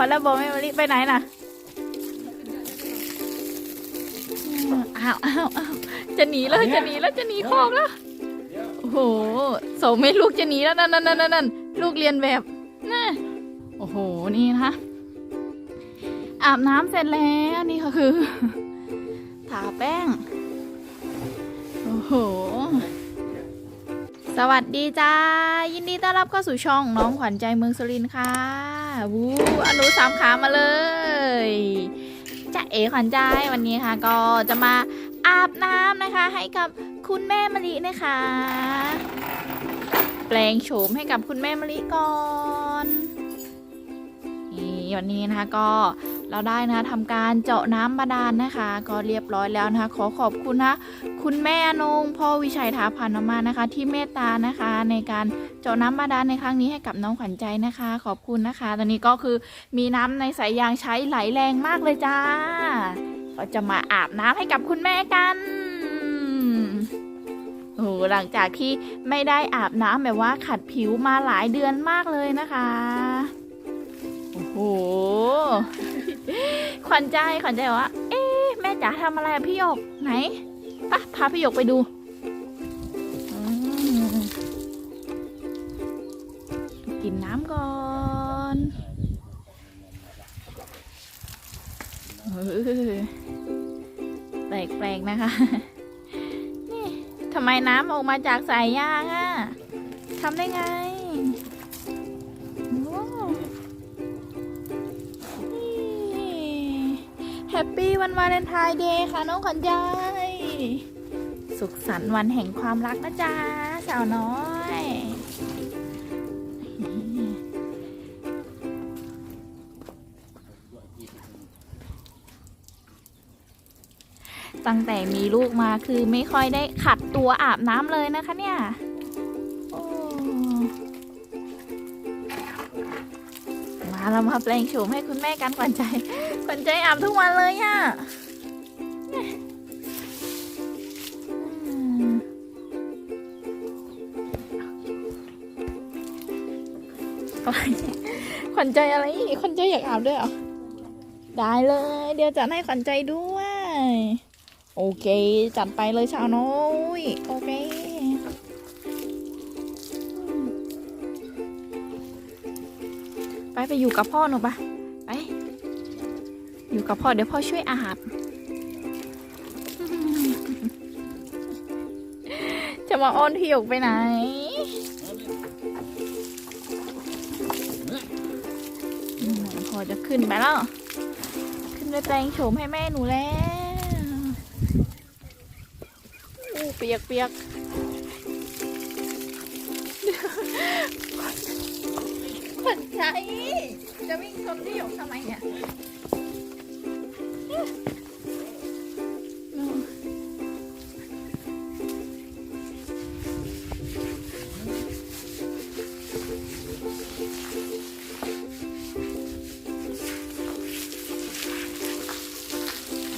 อแล้วบอกแม่มะลิไปไหนน่ะอ้าวอ้าวอ้าวจะหนีแล้วจะหนีแล้วจะหนีคอกแล้วโอ้โหโสมไม่ลูกจะหนีแล้วนั่นนั่นนั่นนั่นลูกเรียนแบบน่ะโอ้โหนี่นะคะอาบน้ำเสร็จแล้วนี่ก็คือทาแป้ง โอ้โห สวัสดีจ้า ยินดีต้อนรับเข้าสู่ช่องน้องขวัญใจเมืองสุรินทร์ค่ะ วู้อนุสามขามาเลยจ้าเอ๋ขวัญใจวันนี้ค่ะ ก็จะมาอาบน้ำนะคะ ให้กับคุณแม่มะลินะคะ แปลงโฉมให้กับคุณแม่มะลิก่อน วันนี้นะคะก็เราได้นะคะทำการเจาะน้ำบาดาลนะคะ ก็เรียบร้อยแล้วนะคะ ขอขอบคุณนะคุณแม่นงพ่อวิชัยถาพันธ์มานะคะ ที่เมตตานะคะ ในการเจาะน้ำบาดาลในครั้งนี้ให้กับน้องขวัญใจนะคะ ขอบคุณนะคะ ตอนนี้ก็คือมีน้ำในสายยางใช้ไหลแรงมากเลยจ้าก็จะมาอาบน้ำให้กับคุณแม่กันโอ้หลังจากที่ไม่ได้อาบน้ำแบบว่าขัดผิวมาหลายเดือนมากเลยนะคะ หขวัญใจขวัญใจว่าเอ๊ะแม่จ๋าทำอะไรอะพี่หยกไหนปะพาพี่หยกไปดูกินน้ำก่อนเออแปลกๆนะคะ นี่ทำไมน้ำออกมาจากสายยางอะทำได้ไง ปปี้วันวาเลนไทน์เดย์ค่ะน้องขวัญใจ สุขสันต์วันแห่งความรักนะจ๊ะสาวน้อยตั้งแต่มีลูกมาคือไม่ค่อยได้ขัดตัวอาบน้ำเลยนะคะเนี่ย เรามาแปลงโฉมให้คุณแม่กันขวัญใจขวัญใจอาบทุกวันเลยอะ่ะอะไรขวัญใจอะไรอีกขวัญใจอยากอาบด้วยเหรอ ได้เลย เดี๋ยวจัดให้ขวัญใจด้วย โอเค จัดไปเลยชาวน้อย โอเค ไปไปอยู่กับพ่อหนูปะไปอยู่กับพ่อเดี๋ยวพ่อช่วยอาหารจะมาอ้อนพี่หยกไปไหนอืมพอจะขึ้นไปแล้ว ขึ้นไปแปลงโฉมให้แม่หนูแล้วอู้เปียกเปียก ขวัญใจ จะวิ่งชนพี่หยกทำไมเนี่ย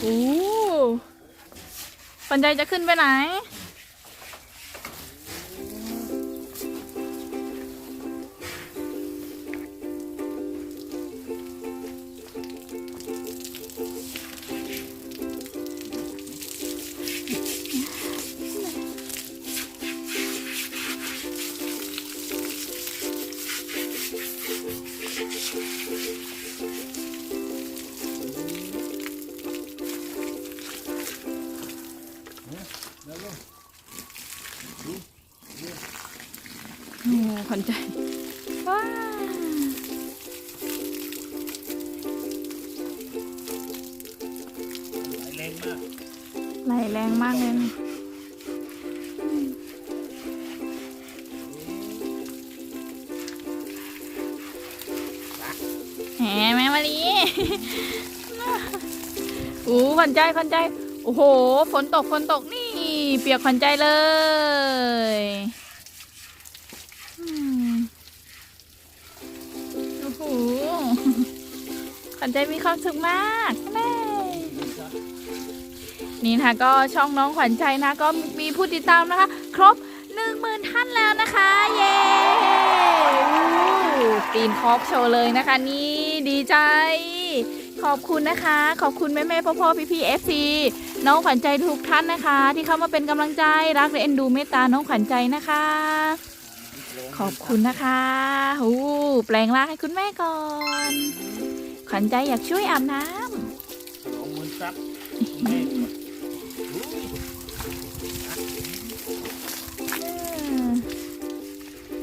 โอ้ปันใจจะขึ้นไปไหน วัญใจว้าวแรงมากไหลแรงมากเลยนะแหมแม่มาลีโอ้ขวัญใจขวัญใจ โอ้โห ฝนตกฝนตกนี่ เปียกขวัญใจเลย ขวัญใจมีความสุขมากแม่นี่นะคะก็ช่องน้องขวัญใจนะก็มีผู้ติดตามนะคะ ครบหนึ่งหมื่นท่านแล้วนะคะ เย้วู้ปีนคอกโชว์เลยนะคะ นี่ดีใจ ขอบคุณนะคะ ขอบคุณแม่แม่พ่อพ่อพี่พี่เอฟซีน้องขวัญใจทุกท่านนะคะ ที่เข้ามาเป็นกำลังใจรักและเอ็นดูเมตตาน้องขวัญใจนะคะ ขอบคุณนะคะหูแปลงร่างให้คุณแม่ก่อน ขวัญใจอยากช่วยอาบน้ฉลองมือซับแม่ก่อนอุ้ยำอืม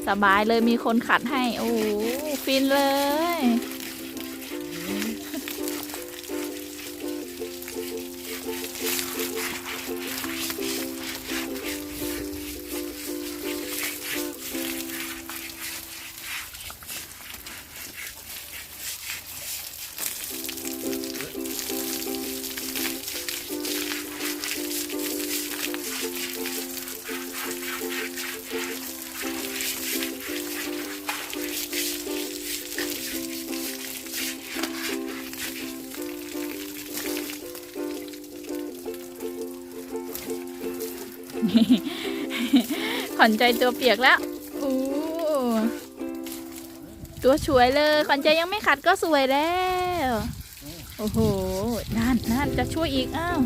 สบายเลยมีคนขัดให้ โอ้โหฟินเลย วัญใจตัวเปียกแล้วอู้ตัวสวยเลยขวัญใจยังไม่ขัดก็สวยแล้ว โอ้โหนั่นนั่นจะช่วยอีกอ้าว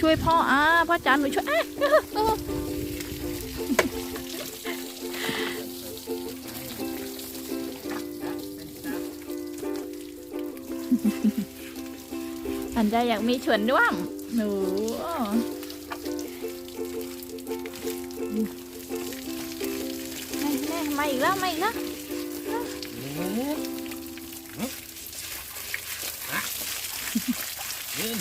ช่วยพ่ออ่าพ่อจันหนูช่วยอะขวัญใจอยากมีฉวนด้วมหนู มาอีกแล้วมาอีกแล้วยืน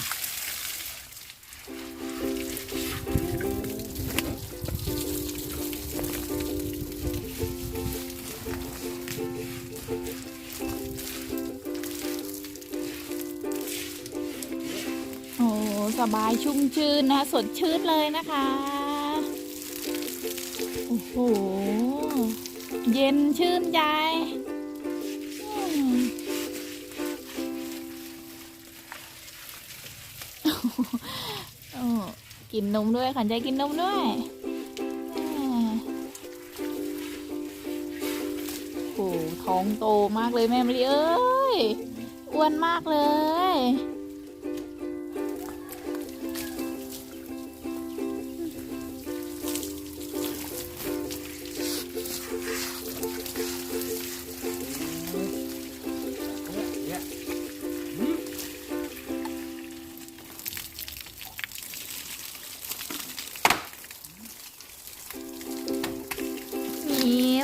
โอ้สบายชุ่มชื่นนะสดชื่นเลยนะคะ โอ้โห เย็นชื่นใจอืมกินนมด้วยขันใจกินนมด้วยอ่าโอ้ท้องโตมากเลยแม่มะลิเอ้ยอ้วนมากเลย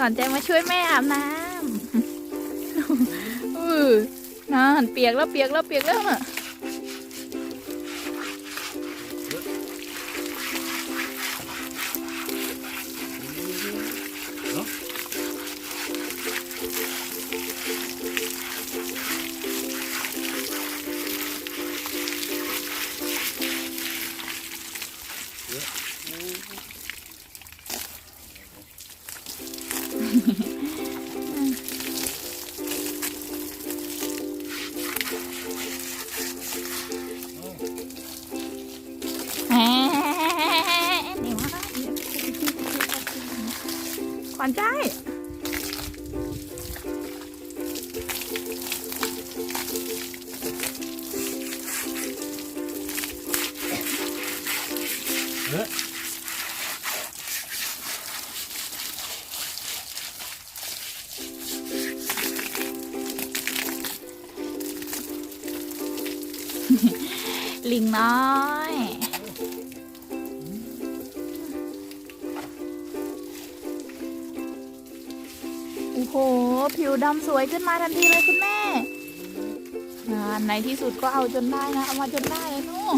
นี่ขวัญใจมาช่วยแม่อาบน้ำอือนั่นเปียกแล้วเปียกแล้วเปียกแล้วอะ ขวัญใจ อยโอ้โห ผิวดำสวยขึ้นมาทันทีเลยคุณแม่งานในที่สุดก็เอาจนได้นะ เอามาจนได้เลยนู่น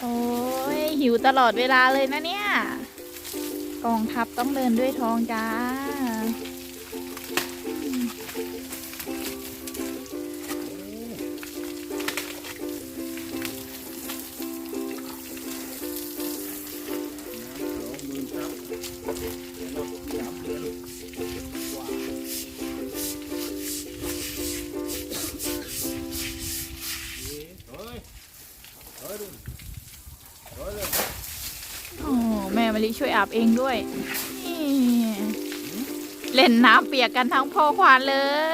โอ้ยหิวตลอดเวลาเลยนะเนี่ย กองทัพต้องเดินด้วยท้องจ้า ช่วยอาบเองด้วย เล่นน้ำเปียกกันทั้งพ่อควานเลย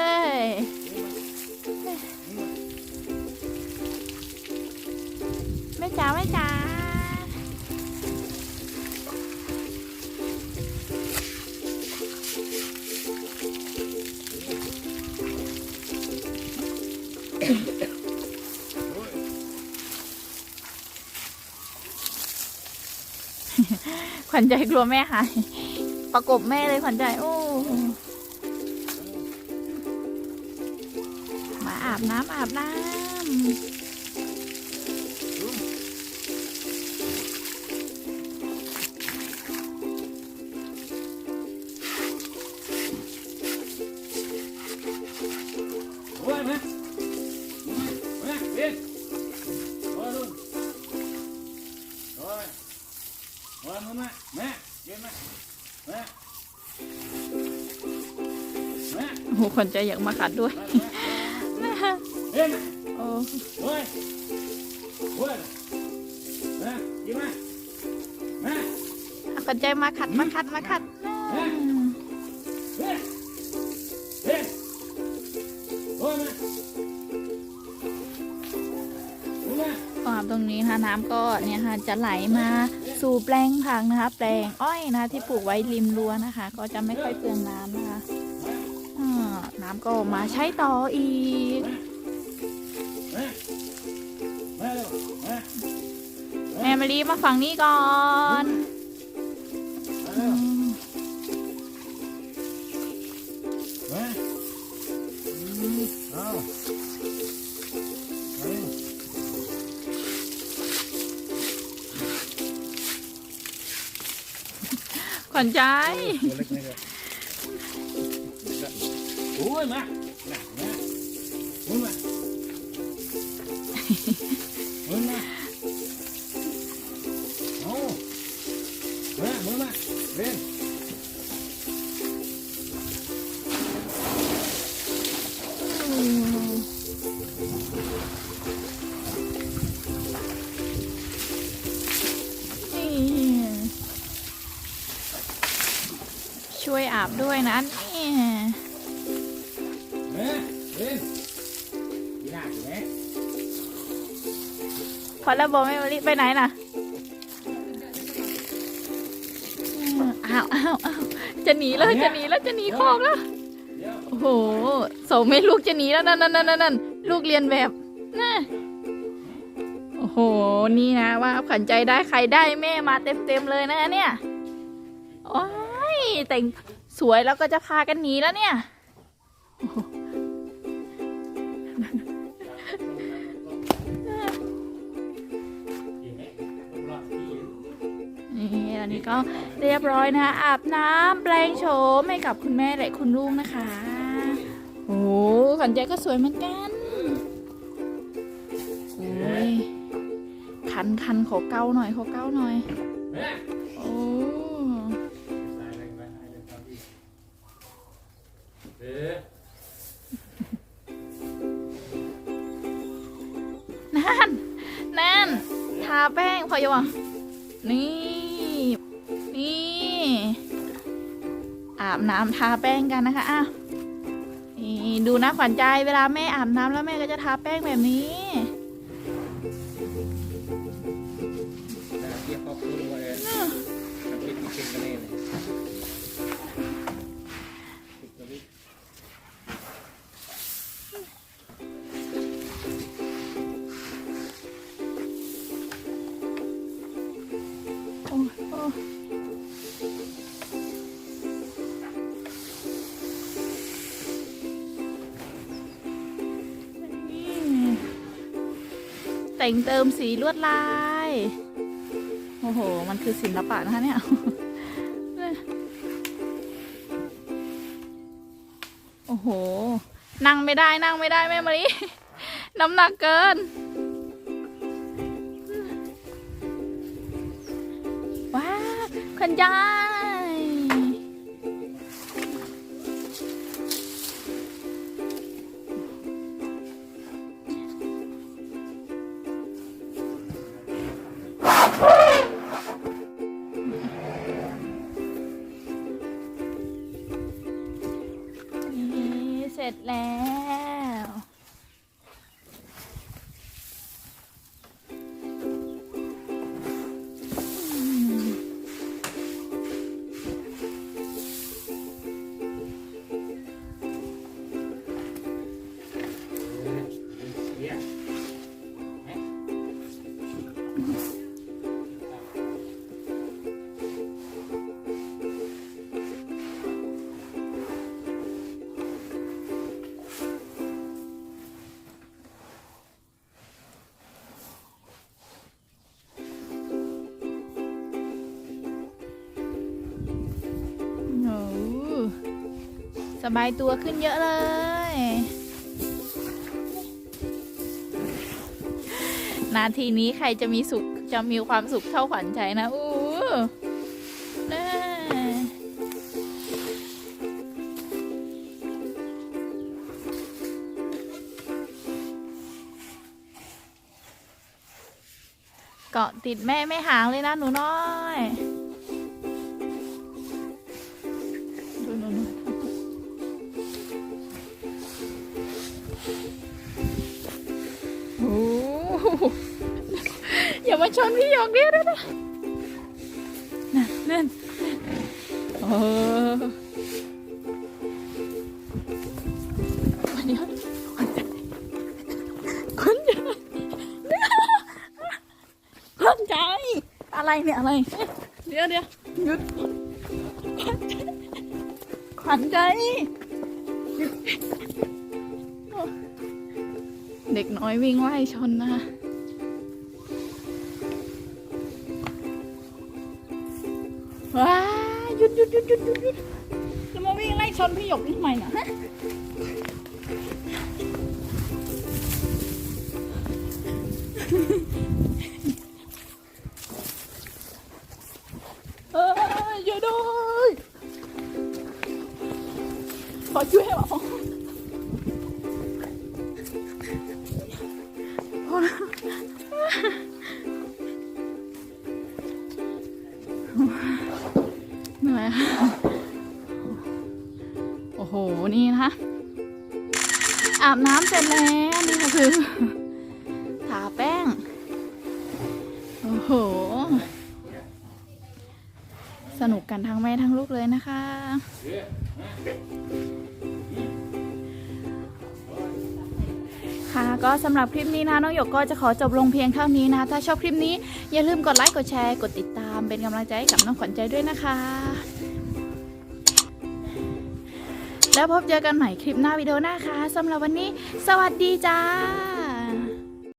ขวัญใจกลัวแม่หาย ประกบแม่เลยขวัญใจ โอ้มาอาบน้ำอาบน้ำ ขวัญใจอยากมาขัดด้วยเรียนมาโอ้โอ้ยโอ้ยแม่ยิ้มมาแม่ขวัญใจมาขัดมาขัดมาขัดเรียนเรียนเรียนโอ้ยมามาก็อาบตรงนี้นะคะน้ำก็เนี่ยค่ะจะไหลมาสู่แปลงผักนะคะ แปลงอ้อยนะคะที่ปลูกไว้ริมรั้วนะคะ ก็จะไม่ค่อยเปลืองน้ำนะคะำก็มาใช้ต่ออีกแม่แม่เร็วแม่แม่มารีมาฝั่งนี้ก่อนแม่อืเร็วมแม่อืมเอาไปขวัญใจ ตัวเล็กนี่เลยโอ้ยมามามาโอ้ยมาโอ้มาเอามาโอ้ยมาเล่นอืมนี่ช่วยอาบด้วยนะนี่ อแล้วบอกแม่มารีไปไหนน่ะอืมอ้าวอ้าวอ้าวจะหนีแล้วจะหนีแล้วจะหนีคอกแล้วเดี๋ยวโอ้โหสองเมตรลูกจะหนีแล้วนั่นนั่นนั่นนั่นลูกเรียนแบบน่ะโอ้โหนี่นะว่าขวัญใจได้ใครได้แม่มาเต็มเต็มๆเลยนะเนี่ยโอ้ยแต่งสวยแล้วก็จะพากันหนีแล้วเนี่ย อ้โหนี่ตอนนี้ก็เรียบร้อยนะอาบน้ำแปลงโฉมให้กับคุณแม่และคุณลูกนะคะโอ้โหขวัญใจก็สวยเหมือนกันโอ้ยคันคันขอเกาหน่อยขอเกาหน่อยโอ้นั่น นั่น ทาแป้งพอยังนี่ อาบน้ำทาแป้งกันนะคะอะนี่ดูนะขวัญใจเวลาแม่อาบน้ำแล้วแม่ก็จะทาแป้งแบบนี้ แต่งเติมสีลวดลาย โอ้โห มันคือศิลปะนะคะเนี่ย โอ้โห นั่งไม่ได้นั่งไม่ได้แม่มารีน้ำหนักเกิน ว้าวคุณยาย บายตัวขึ้นเยอะเลย นาทีนี้ใครจะมีสุขจะมีความสุขเท่าขวัญใจนะ อู้แน่เกาะติดแม่ไม่ห่างเลยนะหนูน้อย ชนพี่หยกเดียวนะนั่นนั่นโอ้เดี๋ยวคนใจคนใจอะไรเนี่ยอะไร เดี๋ยวเดี๋ยวหยุดขวัญใจ เด็กน้อยวิ่งไล่ชนนะคะ หยุดหยุดหยุดหยุดจะมาวิ่งไล่ชนพี่หยกทำไมน่ะฮะเอออย่าด้วยขอช่วยเหรอ นื่อยค่ะโอ้โห นี่นะคะ อาบน้ำเสร็จแล้วนี่ก็คือ ทาแป้ง โอ้โห สนุกกันทั้งแม่ทั้งลูกเลยนะคะค่ะก็สำหรับคลิปนี้นะน้องหยกก็จะขอจบลงเพียงเท่านี้นะ ถ้าชอบคลิปนี้อย่าลืมกดไลค์กดแชร์กดติดตามเป็นกำลังใจให้กับน้องขวัญใจด้วยนะคะ แล้วพบเจอกันใหม่คลิปหน้าวิดีโอหน้าค่ะสำหรับวันนี้ สวัสดีจ้า